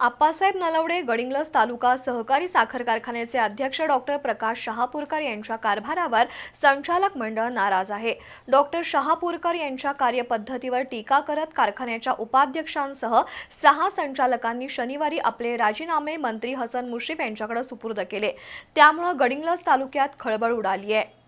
आप्पासाहेब नलवडे गडिंग्लज तालुका सहकारी साखर कारखान्याचे अध्यक्ष डॉक्टर प्रकाश शहापूरकर यांच्या कारभारावर संचालक मंडळ नाराज आहे. डॉक्टर शहापूरकर यांच्या कार्यपद्धतीवर टीका करत कारखान्याच्या उपाध्यक्षांसह सहा संचालकांनी शनिवारी आपले राजीनामे मंत्री हसन मुश्रीफ यांच्याकडे सुपूर्द केले. त्यामुळे गडिंग्लज तालुक्यात खळबळ उडाली आहे.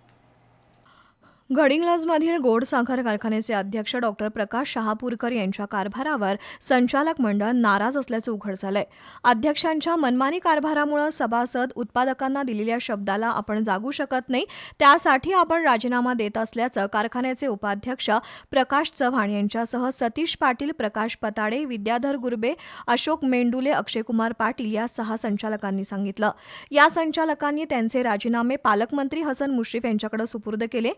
घडिंग्लजमधील गोड साखर कारखान्याचे अध्यक्ष डॉक्टर प्रकाश शहापूरकर यांच्या कारभारावर संचालक मंडळ नाराज असल्याचं उघड झालंय. अध्यक्षांच्या मनमानी कारभारामुळे सभासद उत्पादकांना दिलेल्या शब्दाला आपण जागू शकत नाही त्यासाठी आपण राजीनामा देत असल्याचं कारखान्याचे उपाध्यक्ष प्रकाश चव्हाण यांच्यासह सतीश पाटील प्रकाश पताडे विद्याधर गुरबे अशोक मेंडुले अक्षयकुमार पाटील या सहा संचालकांनी सांगितलं. या संचालकांनी त्यांचे राजीनामे पालकमंत्री हसन मुश्रीफ यांच्याकडे सुपूर्द केले.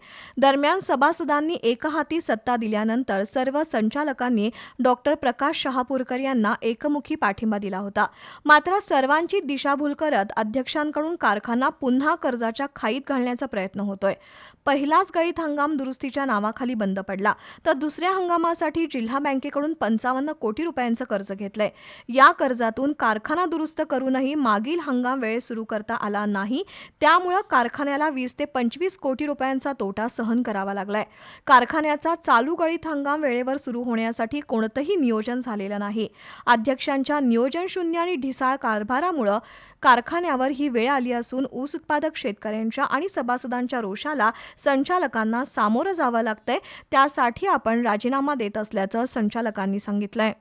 दरम्यान सभासदांनी एकहाती सत्ता दिल्यानंतर सर्व संचालकांनी डॉक्टर प्रकाश शहापूरकर यांना एकमुखी पाठिंबा दिला होता. मात्र सर्वांची दिशाभूल करत अध्यक्षांकडून कारखाना पुन्हा कर्जाच्या खाईत घालण्याचा प्रयत्न होतोय. पहिलाच गळीत हंगाम दुरुस्तीच्या नावाखाली बंद पडला. तर दुसऱ्या हंगामासाठी जिल्हा बँकेकडून पंचावन्न कोटी रुपयांचं कर्ज घेतलंय. या कर्जातून कारखाना दुरुस्त करूनही मागील हंगाम वेळेत सुरू करता आला नाही. त्यामुळं कारखान्याला वीस ते पंचवीस कोटी रुपयांचा तोटा सहन सहन करावा लागलाय. कारखान्याचा चालू गळीत हंगाम वेळेवर सुरू होण्यासाठी कोणतंही नियोजन झालेलं नाही. अध्यक्षांच्या नियोजनशून्य आणि ढिसाळ कारभारामुळं कारखान्यावर ही वेळ आली असून ऊस उत्पादक शेतकऱ्यांच्या आणि सभासदांच्या रोषाला संचालकांना सामोरं जावं लागतंय. त्यासाठी आपण राजीनामा देत असल्याचं संचालकांनी सांगितलंय.